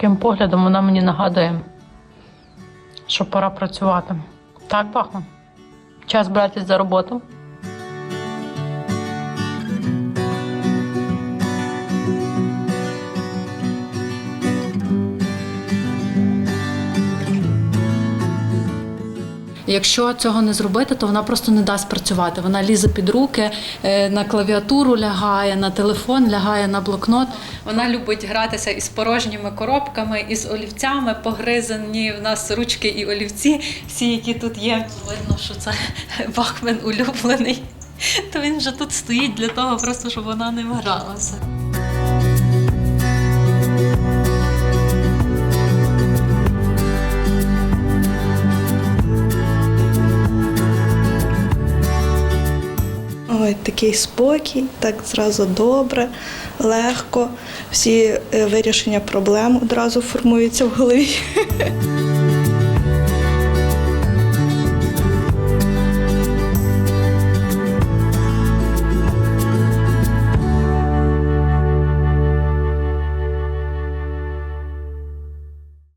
таким поглядом вона мені нагадує, що пора працювати. Так, Бахман? Час братись за роботу. Якщо цього не зробити, то вона просто не дасть працювати. Вона лізе під руки, е, на клавіатуру лягає, на телефон лягає, на блокнот. Вона любить гратися із порожніми коробками, із олівцями, погризані в нас ручки і олівці, всі, які тут є. Видно, що це Бахмен улюблений. То він вже тут стоїть для того, просто щоб вона не гралася. Ой, такий спокій, так зразу добре, легко. Всі е, вирішення проблем одразу формуються в голові.